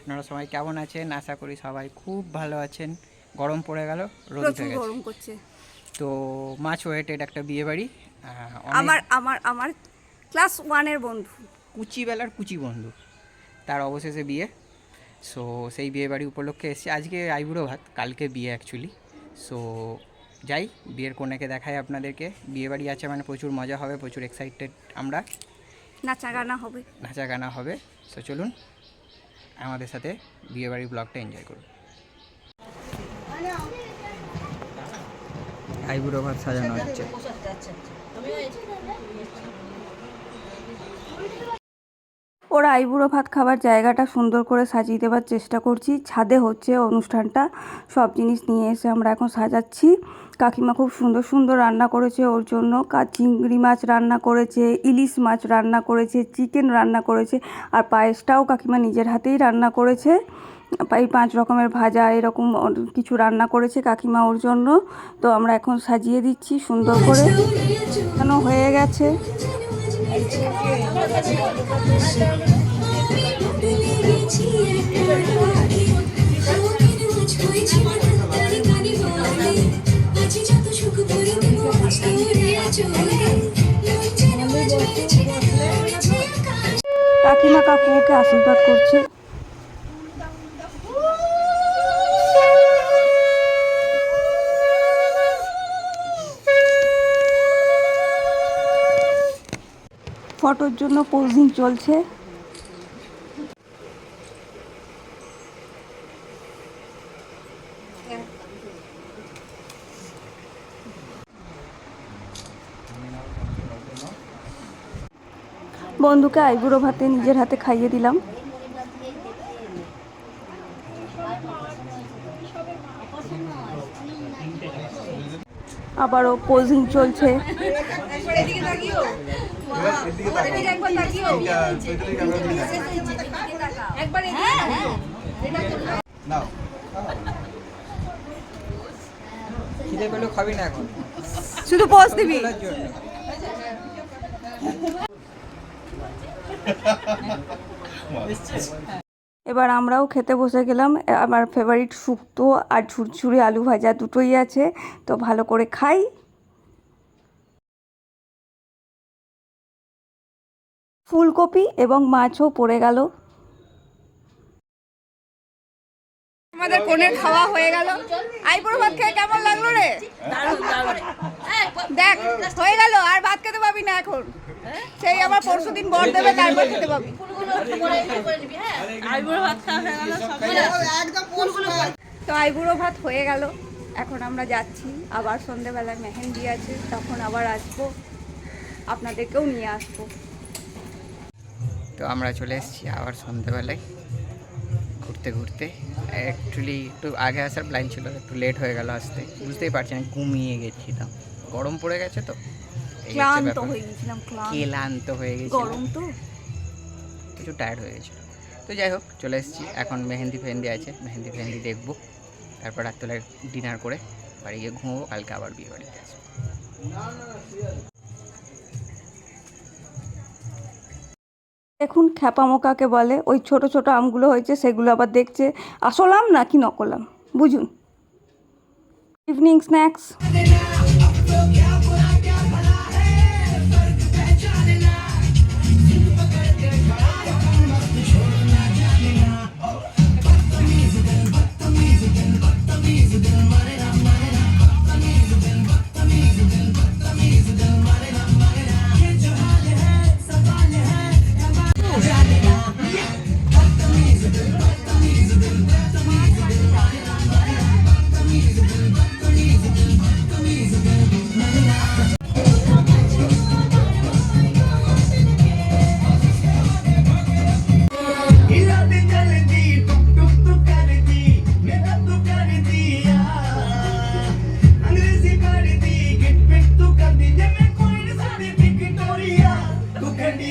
আপনারা সবাই কেমন আছেন? আশা করি সবাই খুব ভালো আছেন। গরম পড়ে গেল রোদ উঠে গেছে। গরম করছে। তো মাছ ওয়েটেড একটা বিয়ে বাড়ি আমার আমার আমার ক্লাস ওয়ানের বন্ধু। কুচিবেলার কুচি বন্ধু তার অবশেষে বিয়ে। সো সেই বিয়ে বাড়ি উপলক্ষে এসেছি। আজকে আইবুড়ো ভাত কালকে বিয়ে অ্যাকচুয়ালি সো যাই বিয়ের কনেকে দেখাই আপনাদেরকে। বিয়ে বাড়ি আছে মানে প্রচুর মজা হবে প্রচুর এক্সাইটেড আমরা। নাচা গানা হবে। নাচা গানা হবে। সো চলুন আমাদের সাথে বিয়ে বাড়ির ব্লগটা এনজয় করুন। আইবুড়ো ভাত সাজানো হচ্ছে। আইবুড়ো ভাত খাবার জায়গাটা সুন্দর করে সাজিয়ে দেওয়ার চেষ্টা করছি। ছাদে হচ্ছে অনুষ্ঠানটা। সব জিনিস নিয়ে এসে আমরা এখন সাজাচ্ছি। কাকিমা খুব সুন্দর সুন্দর রান্না করেছে ওর জন্য। চিংড়ি মাছ রান্না করেছে, ইলিশ মাছ রান্না করেছে, চিকেন রান্না করেছে, আর পায়েসটাও কাকিমা নিজের হাতেই রান্না করেছে। এই পাঁচ রকমের ভাজা, এরকম কিছু রান্না করেছে কাকিমা ওর জন্য। তো আমরা এখন সাজিয়ে দিচ্ছি সুন্দর করে। কেন হয়ে গেছে। কাকিমা কাকুকে আশীর্বাদ করছে। ফটোর জন্য পোজিং চলছে। বন্ধুকে আইবুড়ো ভাতে নিজের হাতে খাইয়ে দিলাম। আবারও পোজিং চলছে। শুধু পোজ দিবি? এবার আমরাও খেতে বসে গেলাম। আমার ফেভারিট শুক্তো আর ঝুরঝুরি আলু ভাজা দুটোই আছে। তো ভালো করে খাই। ফুলকপি এবং মাছও পড়ে গেল। আমাদের কোণের খাওয়া হয়ে গেল। আইপুর ভাত খেয়ে কেমন লাগল রে? দেখ হয়ে গেল আর ভাত খেতে পাবি না এখন। সেই আবার পরশু দিন বর দেবে তারপর খেতে পাবি। তো আইবুড়ো ভাত হয়ে গেল এখন আমরা যাচ্ছি। আবার সন্ধেবেলায় মেহেন্দি আছে তখন আবার আসব। আপনাদেরকেও নিয়ে আসব। তো আমরা চলে এসেছি আবার সন্ধ্যেবেলায় ঘুরতে ঘুরতে। অ্যাকচুয়ালি একটু আগে আসার প্ল্যান ছিল একটু লেট হয়ে গেল আসতে। বুঝতেই পারছি না ঘুমিয়ে গেছিলাম। গরম পড়ে গেছে তো? ক্লান্ত হয়ে গেছিলাম ক্লান্ত। হয়ে গেছে গরম তো? একটু টায়ার্ড হয়ে গেছিল। তো যাই হোক চলে এসেছি। এখন মেহেন্দি ফেহেন্দি আছে মেহেন্দি ফেহেন্দি দেখব। তারপর রাত্রেবেলায় ডিনার করে বাড়ি গিয়ে ঘুমবো কালকে আবার বিয়ে বাড়িতে আসব। দেখুন খ্যাপামোকাকে বলে? ওই ছোট ছোট আমগুলো হয়েছে, সেগুলো আবার দেখছে। আসলাম নাকি নকলাম বুঝুন। Evening snacks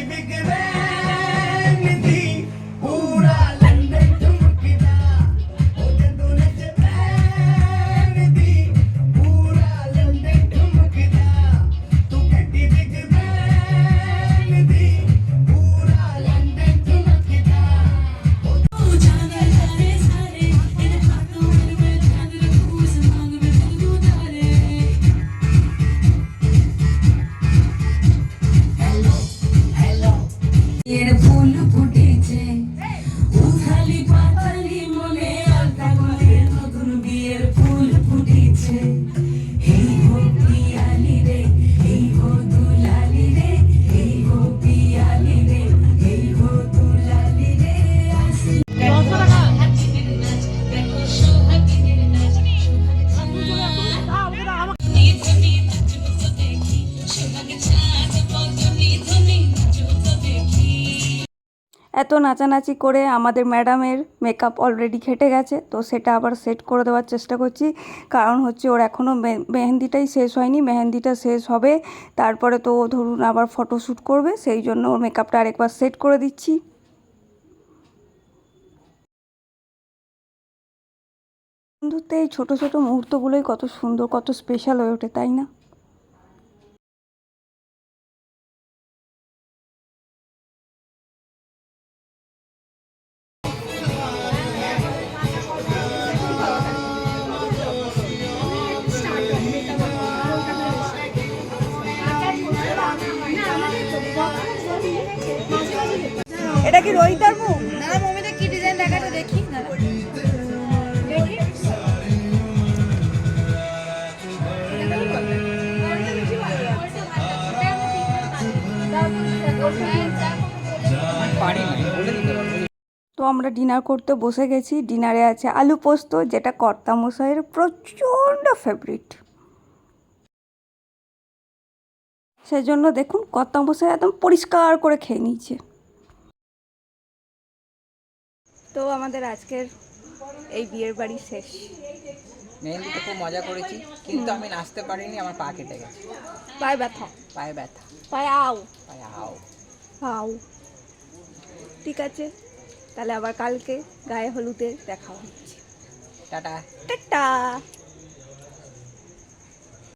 big man. এত নাচানাচি করে আমাদের ম্যাডামের মেকআপ অলরেডি ঘেটে গেছে, তো সেটা আবার সেট করে দেওয়ার চেষ্টা করছি। কারণ হচ্ছে ওর এখনও মেহেন্দিটাই শেষ হয়নি, মেহেন্দিটা শেষ হবে, তারপরে তো ও ধরুন আবার ফটোশ্যুট করবে, সেই জন্য ওর মেকআপটা আরেকবার সেট করে দিচ্ছি। বন্ধুত্বে এই ছোটো ছোটো মুহূর্তগুলোই কত সুন্দর, কত স্পেশাল হয়ে ওঠে, তাই না? এটা কি রোহিতার মুখ? দাদা মমিতে কি ডিজাইন দেখাচ্ছে দেখি। না তো আমরা ডিনার করতে বসে গেছি। ডিনারে আছে আলু পোস্ত যেটা কর্তা মশাইয়ের প্রচণ্ড ফেভারিট সেজন্য দেখুন কর্তা মশাই একদম পরিষ্কার করে খেয়ে নিয়েছে। তো আমাদের আজকের এই বিয়ের বাড়ি শেষ। মেহেন্দিতে খুব মজা করেছি কিন্তু আমি নাচতে পারিনি আমার পা কেটে গেছে। পায়ে ব্যথা? পায়ে ব্যথা। পায়ে আও। পায়ে আও। আও। ঠিক আছে তাহলে আবার কালকে গায়ে হলুদে দেখা হচ্ছে। টাটা। টাটা।